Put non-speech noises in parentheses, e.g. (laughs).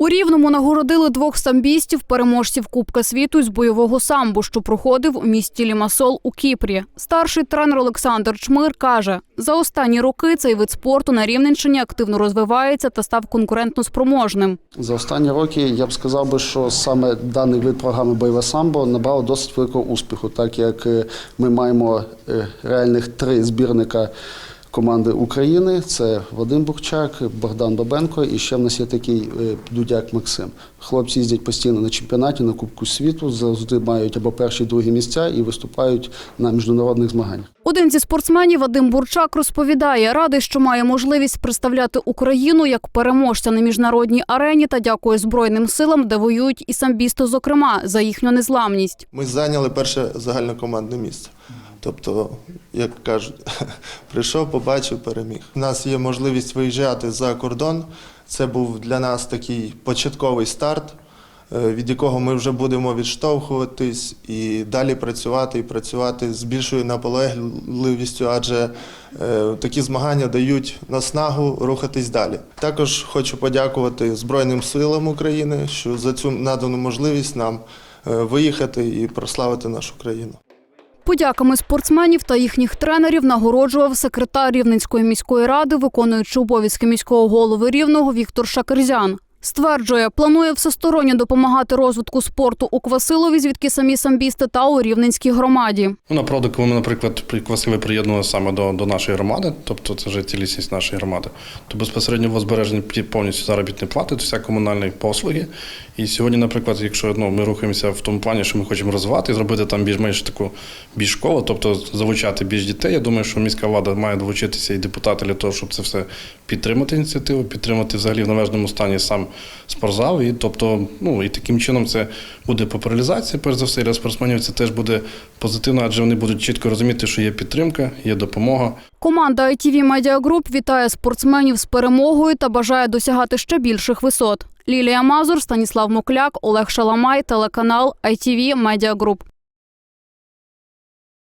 У Рівному нагородили двох самбістів, переможців Кубка світу з бойового самбо, що проходив у місті Лімасол у Кіпрі. Старший тренер Олександр Чмир каже, за останні роки цей вид спорту на Рівненщині активно розвивається та став конкурентно спроможним. За останні роки я б сказав би, що саме даний вид програми Бойове самбо набрав досить великого успіху, так як е, ми маємо е, реальних три збірника команди України: це Вадим Бурчак, Богдан Бабенко і ще в нас є такий е, Дудяк Максим. Хлопці їздять постійно на чемпіонаті, на Кубку світу, завжди мають або перші, другі місця і виступають на міжнародних змаганнях. Один зі спортсменів Вадим Бурчак розповідає, радий, що має можливість представляти Україну як переможця на міжнародній арені та дякує Збройним силам, де воюють і самбісти, зокрема, за їхню незламність. Ми зайняли перше загальнокомандне місце. Тобто, як кажуть, (laughs) прийшов, побачив, переміг. У нас є можливість виїжджати за кордон. Це був для нас такий початковий старт, від якого ми вже будемо відштовхуватись і далі працювати і працювати з більшою наполегливістю, адже е, такі змагання дають наснагу рухатись далі. Також хочу подякувати Збройним силам України, що за цю надану можливість нам е, виїхати і прославити нашу країну. Подяками спортсменів та їхніх тренерів нагороджував секретар Рівненської міської ради, виконуючи обов'язки міського голови Рівного Віктор Шакерзян. Стверджує, планує всесторонньо допомагати розвитку спорту у Квасилові, звідки самі самбісти, та у Рівненській громаді. Ну, направду, коли ми, наприклад, при Квасилі приєднувалися саме до, до нашої громади, тобто це вже цілісність нашої громади, то безпосередньо було збережені повністю заробітні плати, то вся комунальні послуги. І сьогодні, наприклад, якщо ну, ми рухаємося в тому плані, що ми хочемо розвивати зробити там більш-менш таку більш школу, тобто залучати більш дітей, я думаю, що міська влада має долучитися і депутати для того, щоб це все підтримати ініціативу, підтримати взагалі в належному стані сам спортзал. І тобто, ну і таким чином це буде популяризація, перш за все, для спортсменів це теж буде позитивно, адже вони будуть чітко розуміти, що є підтримка, є допомога. Команда ITV Media Group вітає спортсменів з перемогою та бажає досягати ще більших висот. Лілія Мазур, Станіслав Мокляк, Олег Шаламай, телеканал ITV Media Group.